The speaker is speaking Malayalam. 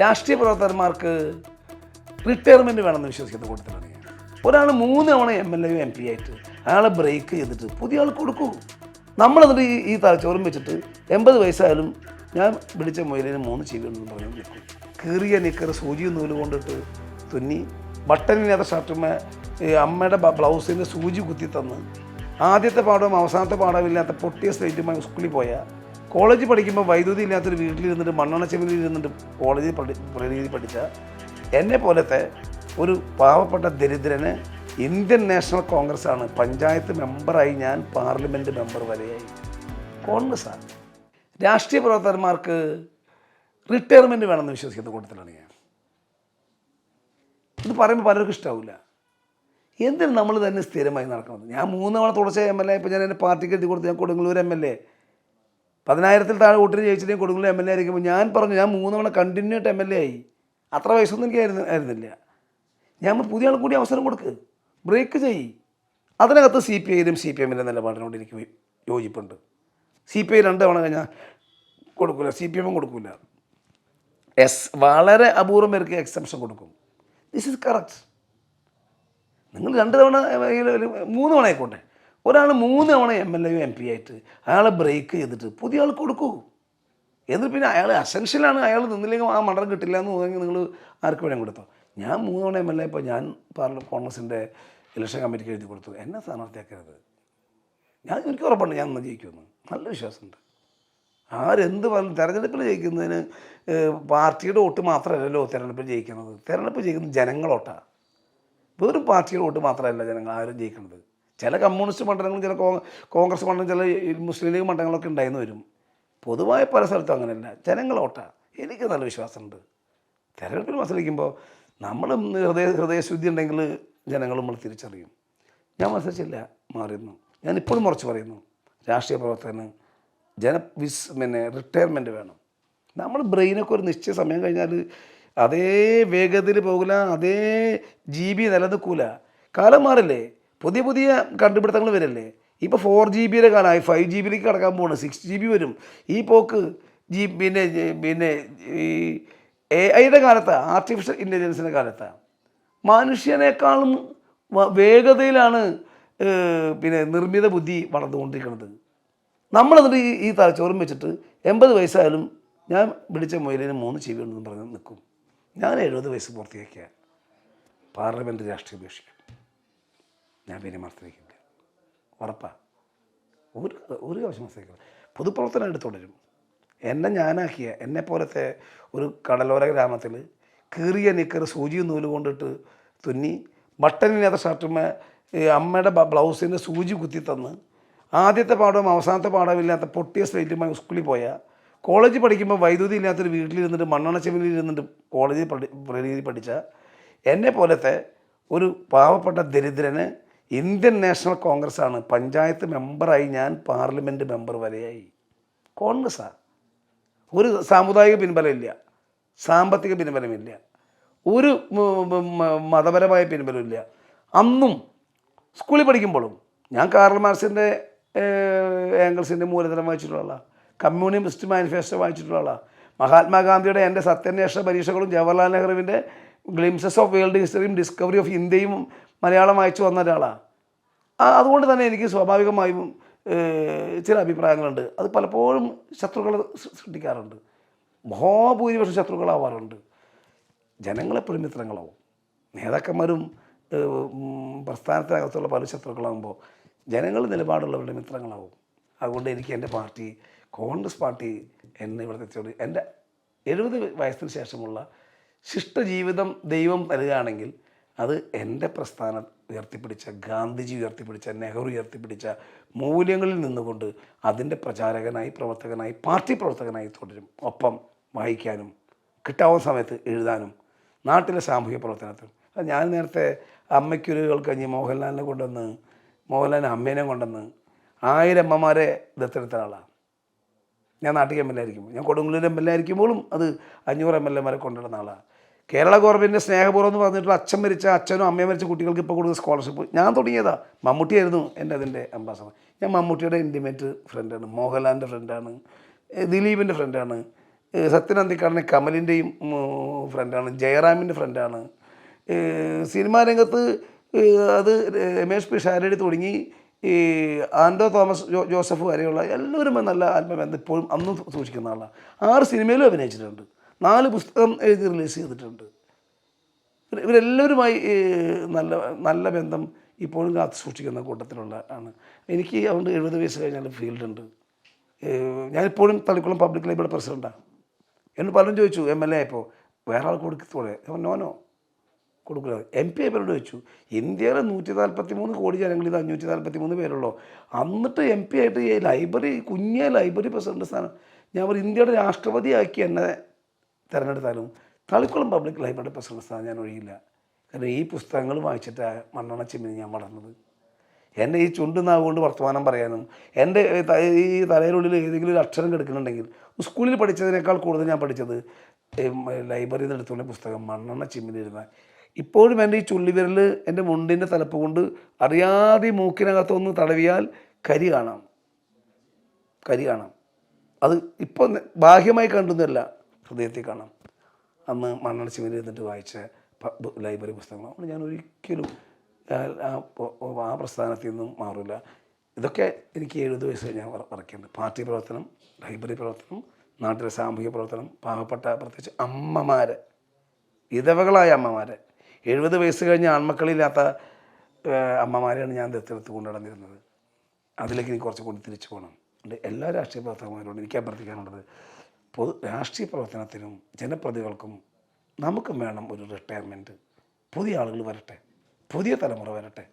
രാഷ്ട്രീയ പ്രവർത്തകന്മാർക്ക് റിട്ടയർമെന്റ് വേണമെന്ന് വിശ്വസിക്കുന്ന കൂട്ടത്തിലാണ് ഒരാൾ മൂന്ന് തവണ M L A M P ആയിട്ട് അയാളെ ബ്രേക്ക് ചെയ്തിട്ട് പുതിയ ആൾ കൊടുക്കൂ. നമ്മളതിൽ ഈ ഈ തലച്ചോറും വെച്ചിട്ട് എൺപത് വയസ്സായാലും ഞാൻ പിടിച്ച മൊയിലിന് മൂന്ന് ചെയ്യുമെന്ന് പറഞ്ഞു നിൽക്കും. കീറിയ നിക്കർ സൂചി നൂൽ കൊണ്ടിട്ട് തുന്നി ബട്ടനില്ലാത്ത ഈ അമ്മയുടെ ബ്ലൗസിന്റെ സൂചി കുത്തി തന്ന് ആദ്യത്തെ പാഠവും അവസാനത്തെ പാഠവും ഇല്ലാത്ത പൊട്ടിയ സ്ലേറ്റുമായി സ്കൂളിൽ പോയാൽ കോളേജിൽ പഠിക്കുമ്പോൾ വൈദ്യുതി ഇല്ലാത്തൊരു വീട്ടിലിരുന്നിട്ട് മണ്ണെണ്ണ ചെവിലിൽ ഇരുന്നിട്ട് കോളേജിൽ പഠി രീതിയിൽ പഠിച്ച എന്നെ പോലത്തെ ഒരു പാവപ്പെട്ട ദരിദ്രന് ഇന്ത്യൻ നാഷണൽ കോൺഗ്രസ് ആണ് പഞ്ചായത്ത് മെമ്പറായി ഞാൻ പാർലമെന്റ് മെമ്പർ വരെയായി. കോൺഗ്രസ്സാണ്. രാഷ്ട്രീയ പ്രവർത്തകന്മാർക്ക് റിട്ടയർമെന്റ് വേണമെന്ന് വിശ്വസിക്കുന്ന കൂട്ടത്തിലാണ് ഞാൻ. ഇത് പറയുമ്പോൾ പലർക്കും ഇഷ്ടാവില്ല. എന്തിനും നമ്മൾ തന്നെ സ്ഥിരമായി നടക്കുന്നത്? ഞാൻ മൂന്ന് തവണ തുടർച്ചയായി എം എൽ എ ഇപ്പോൾ ഞാൻ എന്റെ പാർട്ടിക്ക് എഴുതി കൊടുത്ത് ഞാൻ കൊടുങ്ങല്ലൂർ എം എൽ എ. പതിനായിരത്തിൽ താഴെ വോട്ടിന് ജയിച്ചിട്ടേ കൊടുങ്ങല്ലൂർ എം എൽ എ ആയിരിക്കുമ്പോൾ ഞാൻ പറഞ്ഞു ഞാൻ മൂന്നവണ കണ്ടിന്യൂ ആയിട്ട് എം എൽ എ ആയി. അത്ര വയസ്സൊന്നും എനിക്ക് ആയിരുന്നു ആയിരുന്നില്ല. ഞാൻ പുതിയ ആൾ കൂടി അവസരം കൊടുക്ക്. ബ്രേക്ക് ചെയ്യ്. അതിനകത്ത് സി പി ഐയിലും സി പി എമ്മിന്റെ നിലപാടിനോട് എനിക്ക് യോജിപ്പുണ്ട്. സി പി ഐ രണ്ട് തവണ കഴിഞ്ഞാൽ കൊടുക്കില്ല സി പി എമ്മും കൊടുക്കില്ല എസ് വളരെ അപൂർവം പേർക്ക് എക്സംഷൻ കൊടുക്കും. ദിസ് ഇസ് കറക്റ്റ് നിങ്ങൾ രണ്ട് തവണ മൂന്ന് തവണ ആയിക്കോട്ടെ. ഒരാൾ മൂന്ന് തവണ M L A M P ആയിട്ട് അയാളെ ബ്രേക്ക് ചെയ്തിട്ട് പുതിയ ആൾക്ക് കൊടുക്കൂ. എന്നിട്ട് പിന്നെ അയാൾ അസെൻഷ്യലാണ് അയാൾ നിന്നില്ലെങ്കിൽ ആ മണ്ഡലം കിട്ടില്ല എന്ന് തോന്നിയെങ്കിൽ നിങ്ങൾ ആർക്ക് വേണം കൊടുത്തോ. ഞാൻ മൂന്ന് തവണ എം എൽ എ ഇപ്പോൾ ഞാൻ പാർലമെന്റ് കോൺഗ്രസിന്റെ ഇലക്ഷൻ കമ്മിറ്റിക്ക് എഴുതി കൊടുത്തു. എന്നെ സ്ഥാനാർത്ഥിയാക്കരുത്. ഞാൻ എനിക്ക് ഉറപ്പുണ്ട് ഞാൻ ഒന്ന് ജയിക്കുമെന്ന്. നല്ല വിശ്വാസമുണ്ട്. ആരെന്ത് പറഞ്ഞു തെരഞ്ഞെടുപ്പിൽ ജയിക്കുന്നതിന് പാർട്ടിയുടെ വോട്ട് മാത്രമല്ലല്ലോ തെരഞ്ഞെടുപ്പിൽ ജയിക്കുന്നത്. തെരഞ്ഞെടുപ്പ് ജയിക്കുന്നത് ജനങ്ങളോട്ടാണ് വെറും പാർട്ടിയുടെ വോട്ട് മാത്രമല്ല ജനങ്ങൾ ആരും ജയിക്കുന്നത്. ചില കമ്മ്യൂണിസ്റ്റ് മണ്ഡലങ്ങളും ചില കോൺഗ്രസ് മണ്ഡലം ചില മുസ്ലിം ലീഗ് മണ്ഡലങ്ങളൊക്കെ ഉണ്ടായിരുന്നു വരും. പൊതുവായ പല സ്ഥലത്തും അങ്ങനെയല്ല. ജനങ്ങളോട്ടാണ് എനിക്ക് നല്ല വിശ്വാസമുണ്ട്. തെരഞ്ഞെടുപ്പിൽ മത്സരിക്കുമ്പോൾ നമ്മൾ ഹൃദയ ഹൃദയശുദ്ധി ഉണ്ടെങ്കിൽ ജനങ്ങൾ നമ്മൾ തിരിച്ചറിയും. ഞാൻ മത്സരിച്ചില്ല മാറിയിരുന്നു. ഞാൻ ഇപ്പോഴും മുറച്ച് പറയുന്നു രാഷ്ട്രീയ പ്രവർത്തകന് ജന വിസ് പിന്നെ റിട്ടയർമെന്റ് വേണം. നമ്മൾ ബ്രെയിനൊക്കെ ഒരു നിശ്ചയ സമയം കഴിഞ്ഞാൽ അതേ വേഗതയിൽ പോകില്ല അതേ ജി ബി നിലനിൽക്കൂല. കാലം മാറില്ലേ? പുതിയ പുതിയ കണ്ടുപിടുത്തങ്ങൾ വരല്ലേ? ഇപ്പോൾ ഫോർ ജി ബിയുടെ കാലമായി ഫൈവ് ജി ബിയിലേക്ക് കടക്കാൻ പോവാണ് സിക്സ് ജി ബി വരും. ഈ പോക്ക് ജി പിന്നെ പിന്നെ ഈ എ ഐയുടെ കാലത്താണ് ആർട്ടിഫിഷ്യൽ ഇന്റലിജൻസിന്റെ കാലത്താണ് മനുഷ്യനേക്കാളും വേഗതയിലാണ് പിന്നെ നിർമ്മിത ബുദ്ധി വളർന്നുകൊണ്ടിരിക്കുന്നത് നമ്മളതിന്റെ ഈ ഈ തലച്ചോറും വെച്ചിട്ട് എൺപത് വയസ്സായാലും ഞാൻ പിടിച്ച മൊയിലിന് മൂന്ന് ചെവി ഉണ്ടെന്ന് പറഞ്ഞ് നിൽക്കും. ഞാൻ എഴുപത് വയസ്സ് പൂർത്തിയാക്കിയ പാർലമെന്റ് രാഷ്ട്രീയ ഉപേക്ഷിക്കും ഞാൻ പിന്നെ മത്സരിക്കില്ല ഉറപ്പാ. ഒരു ഒരു ആവശ്യം മത്സരിക്കില്ല പൊതുപ്രവർത്തനമായിട്ട് തുടരും. എന്നെ ഞാനാക്കിയ എന്നെ പോലത്തെ ഒരു കടലോര ഗ്രാമത്തിൽ കീറിയ നിക്കർ സൂചിയും നൂൽ കൊണ്ടിട്ട് തുന്നി ബട്ടനില്ലാത്ത ഷർട്ടുമേ അമ്മയുടെ ബ്ലൗസിന്റെ സൂചി കുത്തി തന്ന് ആദ്യത്തെ പാഠവും അവസാനത്തെ പാഠവും ഇല്ലാത്ത പൊട്ടിയ സ്ലേറ്റുമായി സ്കൂളിൽ പോയ കോളേജ് പഠിക്കുമ്പോൾ വൈദ്യുതി ഇല്ലാത്തൊരു വീട്ടിലിരുന്നിട്ട് മണ്ണെണ്ണ ചെവിലിൽ ഇരുന്നിട്ട് കോളേജിൽ പഠി പഠിച്ച എന്നെ പോലത്തെ ഒരു പാവപ്പെട്ട ദരിദ്രന് ഇന്ത്യൻ നാഷണൽ കോൺഗ്രസ് ആണ് പഞ്ചായത്ത് മെമ്പറായി ഞാൻ പാർലമെന്റ് മെമ്പർ വരെയായി. കോൺഗ്രസ്സാണ് ഒരു സാമുദായിക പിൻബലമില്ല. സാമ്പത്തിക പിൻബലമില്ല. ഒരു മതപരമായ പിൻബലമില്ല. അന്നും സ്കൂളിൽ പഠിക്കുമ്പോഴും ഞാൻ കാർൽ മാർസിന്റെ ഏംഗിൾസിന്റെ മൂലധനം വായിച്ചിട്ടുള്ള ആളാണ് കമ്മ്യൂണിസ്റ്റ് മാനിഫെസ്റ്റോ വായിച്ചിട്ടുള്ള ആളാണ് മഹാത്മാഗാന്ധിയുടെ എന്റെ സത്യാന്വേഷണ പരീക്ഷകളും ജവഹർലാൽ നെഹ്റുവിന്റെ ഗ്ലിംസസ് ഓഫ് വേൾഡ് ഹിസ്റ്ററിയും ഡിസ്കവറി ഓഫ് ഇന്ത്യയും മലയാളം വായിച്ചു വന്ന ഒരാളാണ് അതുകൊണ്ട് തന്നെ എനിക്ക് സ്വാഭാവികമായും ചില അഭിപ്രായങ്ങളുണ്ട്. അത് പലപ്പോഴും ശത്രുക്കളെ സൃ- സൃഷ്ടിക്കാറുണ്ട്. മഹാഭൂരിപക്ഷം ശത്രുക്കളാവാറുണ്ട്. ജനങ്ങളെപ്പോഴും മിത്രങ്ങളാവും നേതാക്കന്മാരും പ്രസ്ഥാനത്തിനകത്തുള്ള പല ശത്രുക്കളാകുമ്പോൾ ജനങ്ങൾ നിലപാടുള്ളവരുടെ മിത്രങ്ങളാവും. അതുകൊണ്ട് എനിക്ക് എന്റെ പാർട്ടി കോൺഗ്രസ് പാർട്ടി എന്നെ ഇവിടെ എത്തിയോട് എന്റെ എഴുപത് വയസ്സിന് ശേഷമുള്ള ശിഷ്ടജീവിതം ദൈവം തരികയാണെങ്കിൽ അത് എന്റെ പ്രസ്ഥാനം ഉയർത്തിപ്പിടിച്ച ഗാന്ധിജി ഉയർത്തിപ്പിടിച്ച നെഹ്റു ഉയർത്തിപ്പിടിച്ച മൂല്യങ്ങളിൽ നിന്നുകൊണ്ട് അതിന്റെ പ്രചാരകനായി പ്രവർത്തകനായി പാർട്ടി പ്രവർത്തകനായി തുടരും. ഒപ്പം വായിക്കാനും കിട്ടാവുന്ന സമയത്ത് എഴുതാനും നാട്ടിലെ സാമൂഹ്യ പ്രവർത്തനത്തിൽ ഞാൻ നേരത്തെ അമ്മയ്ക്കൊരു കഞ്ഞി മോഹൻലാലിനെ കൊണ്ടുവന്ന് മോഹൻലാലിനെ അമ്മേനെ കൊണ്ടുവന്ന് ആയിരം അമ്മമാരെ ദത്തെടുത്ത ആളാണ് ഞാൻ നാട്ടിൽ എം എൽ എ ആയിരിക്കുമ്പോൾ ഞാൻ കൊടുങ്ങല്ലൂർ എം എൽ എ ആയിരിക്കുമ്പോഴും അത് അഞ്ഞൂറ് എം എൽ എമാരെ കൊണ്ടുവരുന്ന ആളാണ് കേരള ഗവൺമെന്റിന്റെ സ്നേഹപൂർവം എന്ന് പറഞ്ഞിട്ടുള്ള അച്ഛൻ മരിച്ച അച്ഛനും അമ്മയും മരിച്ച കുട്ടികൾക്ക് ഇപ്പോൾ കൊടുക്കുന്ന സ്കോളർഷിപ്പ് ഞാൻ തുടങ്ങിയതാ. മമ്മൂട്ടിയായിരുന്നു എന്റെ അതിന്റെ അംബാസഡർ ഞാൻ മമ്മൂട്ടിയുടെ ഇന്റിമേറ്റ് ഫ്രണ്ടാണ് മോഹൻലാലിന്റെ ഫ്രണ്ടാണ് ദിലീപിന്റെ ഫ്രണ്ടാണ് സത്യനന്ദിക്കാടിനെ കമലിന്റെയും ഫ്രണ്ടാണ് ജയറാമിന്റെ ഫ്രണ്ടാണ് സിനിമാ രംഗത്ത് അത് രമേഷ് പിഷാരടി തുടങ്ങി. ഈ ആൻഡോ തോമസ് ജോ ജോസഫ് വരെയുള്ള എല്ലാവരും നല്ല ആത്മബന്ധം ഇപ്പോഴും അന്നും സൂക്ഷിക്കുന്ന ആളാണ് ആറ് സിനിമയിലും അഭിനയിച്ചിട്ടുണ്ട്. നാല് പുസ്തകം എഴുതി റിലീസ് ചെയ്തിട്ടുണ്ട്. ഇവരെല്ലാവരുമായി നല്ല നല്ല ബന്ധം ഇപ്പോഴും കാത്തു സൂക്ഷിക്കുന്ന കൂട്ടത്തിലുള്ള ആണ്. എനിക്ക് അതുകൊണ്ട് എഴുപത് വയസ്സ് കഴിഞ്ഞാൽ ഫീൽഡ് ഉണ്ട് ഏഹ് ഞാനിപ്പോഴും തളിക്കുളം പബ്ലിക് ലൈബ്രറി പ്രസിഡന്റാണ് എന്നോട് പലരും ചോദിച്ചു എം എൽ എ ആയപ്പോൾ വേറെ ആൾ കൊടുക്കത്തോടെ നോനോ കൊടുക്കില്ല എം പി ആയപ്പോൾ ചോദിച്ചു ഇന്ത്യയിലെ നൂറ്റി നാൽപ്പത്തി മൂന്ന് കോടി ജനങ്ങൾ ഇത് അഞ്ഞൂറ്റി നാൽപ്പത്തി മൂന്ന് പേരുള്ളൂ? എന്നിട്ട് എം പി ആയിട്ട് ഈ ലൈബ്രറി കുഞ്ഞ ലൈബ്രറി പ്രസിഡന്റ് സ്ഥാനം ഞാൻ ഇന്ത്യയുടെ രാഷ്ട്രപതിയാക്കി എന്നെ തിരഞ്ഞെടുത്താലും തളിക്കുളം പബ്ലിക് ലൈബ്രറിയുടെ പ്രസിഡന്റ് സ്ഥാനം ഞാൻ ഒഴിയില്ല. കാരണം ഈ പുസ്തകങ്ങൾ വായിച്ചിട്ടാണ് മണ്ണെണ്ണ ചെമ്മീൻ ഞാൻ വളർന്നത്. എന്റെ ഈ ചുണ്ട് നാവുകൊണ്ട് വർത്തമാനം പറയാനും എന്റെ ഈ തലയിലുള്ളിൽ ഏതെങ്കിലും ഒരു അക്ഷരം കിടക്കുന്നുണ്ടെങ്കിൽ സ്കൂളിൽ പഠിച്ചതിനേക്കാൾ കൂടുതൽ ഞാൻ പഠിച്ചത് ലൈബ്രറിയിൽ നിന്ന് എടുത്തുള്ള പുസ്തകം മണ്ണെണ്ണ ചിമ്മിനിരുന്ന ഇപ്പോഴും എന്റെ ഈ ചുള്ളിവിരൽ എന്റെ മുണ്ടിന്റെ തലപ്പ് കൊണ്ട് അറിയാതെ മൂക്കിനകത്തൊന്ന് തടവിയാൽ കരി കാണാം. കരി കാണാം. അത് ഇപ്പോൾ ബാഹ്യമായി കണ്ടുന്നല്ല ഹൃദയത്തിൽ കാണാം അന്ന് മണ്ണെണ്ണ ചിമ്മിനി ഇരുന്നിട്ട് വായിച്ച ലൈബ്രറി പുസ്തകങ്ങൾ അതുകൊണ്ട് ഞാൻ ഒരിക്കലും ആ പ്രസ്ഥാനത്തിൽ നിന്നും മാറില്ല ഇതൊക്കെ എനിക്ക് എഴുപത് വയസ്സ് ഞാൻ വറക്കുന്നുണ്ട് പാർട്ടി പ്രവർത്തനം ലൈബ്രറി പ്രവർത്തനം നാട്ടിലെ സാമൂഹിക പ്രവർത്തനം പാവപ്പെട്ട പ്രത്യേകിച്ച് അമ്മമാരെ വിധവകളായ അമ്മമാരെ. എഴുപത് വയസ്സ് കഴിഞ്ഞ ആൺമക്കളില്ലാത്ത അമ്മമാരെയാണ് ഞാൻ ദത്തെടുത്ത് കൊണ്ടു നടന്നിരുന്നത്. അതിലേക്ക് എനിക്ക് കുറച്ച് കൂടി തിരിച്ചു പോകണം. എല്ലാ രാഷ്ട്രീയ പ്രവർത്തകന്മാരോടും എനിക്ക് അഭ്യർത്ഥിക്കാനുള്ളത് പൊതു രാഷ്ട്രീയ പ്രവർത്തനത്തിനും ജനപ്രതികൾക്കും നമുക്കും വേണം ഒരു റിട്ടയർമെന്റ് പുതിയ ആളുകൾ വരട്ടെ. പുതിയ തലമുറ വരട്ടെ.